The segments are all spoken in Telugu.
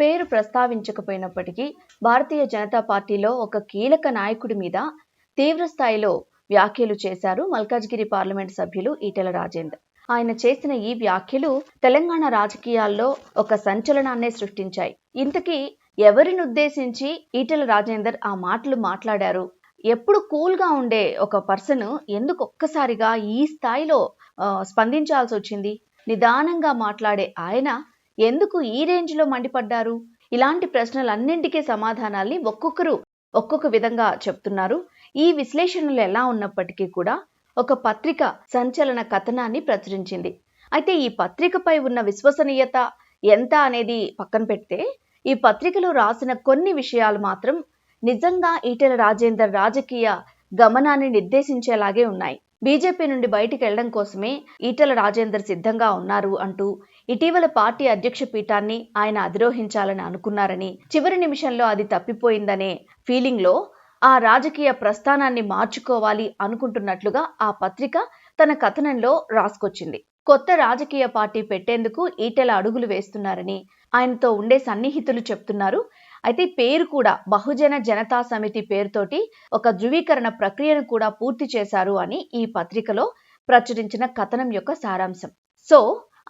పేరు ప్రస్తావించకపోయినప్పటికీ భారతీయ జనతా పార్టీలో ఒక కీలక నాయకుడి మీద తీవ్ర స్థాయిలో వ్యాఖ్యలు చేశారు మల్కాజ్గిరి పార్లమెంట్ సభ్యులు ఈటెల రాజేందర్. ఆయన చేసిన ఈ వ్యాఖ్యలు తెలంగాణ రాజకీయాల్లో ఒక సంచలనాన్నే సృష్టించాయి. ఇంతకీ ఎవరిని ఉద్దేశించి ఈటెల రాజేందర్ ఆ మాటలు మాట్లాడారు? ఎప్పుడు కూల్గా ఉండే ఒక పర్సన్ ఎందుకు ఒక్కసారిగా ఈ స్థాయిలో స్పందించాల్సి వచ్చింది? నిదానంగా మాట్లాడే ఆయన ఎందుకు ఈ రేంజ్లో మండిపడ్డారు? ఇలాంటి ప్రశ్నలన్నింటికీ సమాధానాల్ని ఒక్కొక్కరు ఒక్కొక్క విధంగా చెప్తున్నారు. ఈ విశ్లేషణలు ఎలా ఉన్నప్పటికీ కూడా ఒక పత్రిక సంచలన కథనాన్ని ప్రచురించింది. అయితే ఈ పత్రికపై ఉన్న విశ్వసనీయత ఎంత అనేది పక్కన పెడితే ఈ పత్రికలో రాసిన కొన్ని విషయాలు మాత్రం నిజంగా ఈటెల రాజేందర్ రాజకీయ గమనాన్ని నిర్దేశించేలాగే ఉన్నాయి. బీజేపీ నుండి బయటికి వెళ్ళడం కోసమే ఈటెల రాజేందర్ సిద్ధంగా ఉన్నారు అంటూ ఇటీవల పార్టీ అధ్యక్ష పీఠాన్ని ఆయన అధిరోహించాలని అనుకున్నారని చివరి నిమిషంలో అది తప్పిపోయిందనే ఫీలింగ్లో ఆ రాజకీయ ప్రస్థానాన్ని మార్చుకోవాలి అనుకుంటున్నట్లుగా ఆ పత్రిక తన కథనంలో రాసుకొచ్చింది. కొత్త రాజకీయ పార్టీ పెట్టేందుకు ఈటెల అడుగులు వేస్తున్నారని ఆయనతో ఉండే సన్నిహితులు చెప్తున్నారు. అయితే పేరు కూడా బహుజన జనతా సమితి పేరుతోటి ఒక ధృవీకరణ ప్రక్రియను కూడా పూర్తి చేశారు అని ఈ పత్రికలో ప్రచురించిన కథనం యొక్క సారాంశం. సో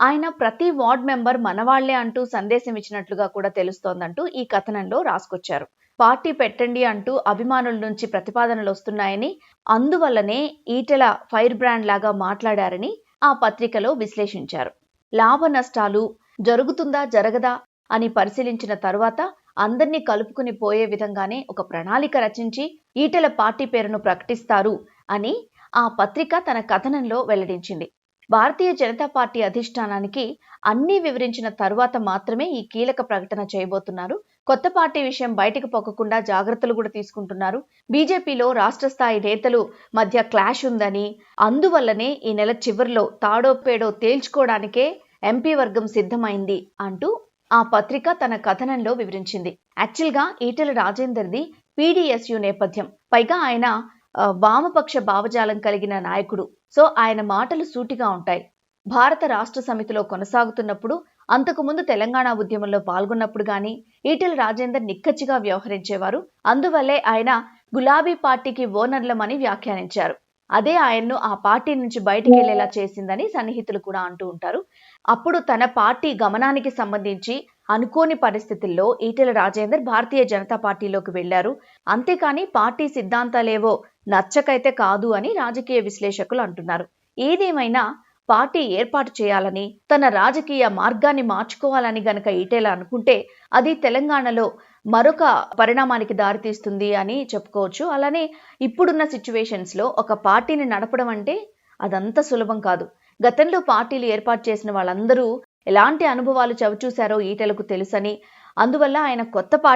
ఆయన ప్రతి వార్డ్ మెంబర్ మనవాళ్ళే అంటూ సందేశం ఇచ్చినట్లుగా కూడా తెలుస్తోందంటూ ఈ కథనంలో రాసుకొచ్చారు. పార్టీ పెట్టండి అంటూ అభిమానుల నుంచి ప్రతిపాదనలు వస్తున్నాయని అందువల్లనే ఈటెల ఫైర్ బ్రాండ్ లాగా మాట్లాడారని ఆ పత్రికలో విశ్లేషించారు. లాభ నష్టాలు జరుగుతుందా జరగదా అని పరిశీలించిన తరువాత అందరినీ కలుపుకుని పోయే విధంగానే ఒక ప్రణాళిక రచించి ఈటెల పార్టీ పేరును ప్రకటిస్తారు అని ఆ పత్రిక తన కథనంలో వెల్లడించింది. భారతీయ జనతా పార్టీ అధిష్టానానికి అన్నీ వివరించిన తరువాత మాత్రమే ఈ కీలక ప్రకటన చేయబోతున్నారు. కొత్త పార్టీ విషయం బయటకు పొక్కకుండా జాగ్రత్తలు కూడా తీసుకుంటున్నారు. బీజేపీలో రాష్ట్ర స్థాయి నేతలు మధ్య క్లాష్ ఉందని అందువల్లనే ఈ నెల చివరిలో తాడో పేడో తేల్చుకోవడానికే ఎంపీ వర్గం సిద్ధమైంది అంటూ ఆ పత్రిక తన కథనంలో వివరించింది. యాక్చువల్గా ఈటెల రాజేందర్ది పీడీఎస్యు నేపథ్యం. పైగా ఆయన వామపక్ష భావజాలం కలిగిన నాయకుడు. సో ఆయన మాటలు సూటిగా ఉంటాయి. భారత రాష్ట్ర సమితిలో కొనసాగుతున్నప్పుడు అంతకుముందు తెలంగాణ ఉద్యమంలో పాల్గొన్నప్పుడు గాని ఈటెల రాజేందర్ నిక్కచ్చిగా వ్యవహరించేవారు. అందువల్లే ఆయన గులాబీ పార్టీకి ఓనర్లమని వ్యాఖ్యానించారు. అదే ఆయన్ను ఆ పార్టీ నుంచి బయటికి వెళ్ళేలా చేసిందని సన్నిహితులు కూడా అంటూ ఉంటారు. అప్పుడు తన పార్టీ గమనానికి సంబంధించి అనుకోని పరిస్థితుల్లో ఈటెల రాజేందర్ భారతీయ జనతా పార్టీలోకి వెళ్ళారు అంతేకాని పార్టీ సిద్ధాంతాలేవో నచ్చకైతే కాదు అని రాజకీయ విశ్లేషకులు అంటున్నారు. ఏదేమైనా పార్టీ ఏర్పాటు చేయాలని తన రాజకీయ మార్గాన్ని మార్చుకోవాలని గనక ఈటేల అనుకుంటే అది తెలంగాణలో మరొక పరిణామానికి దారితీస్తుంది అని చెప్పుకోవచ్చు. అలానే ఇప్పుడున్న సిచ్యువేషన్స్లో ఒక పార్టీని నడపడం అంటే అదంత సులభం కాదు. గతంలో పార్టీలు ఏర్పాటు చేసిన వాళ్ళందరూ ఎలాంటి అనుభవాలు చవిచూశారో ఈటెలకు తెలుసని అందువల్ల ఆయన కొత్త పార్టీ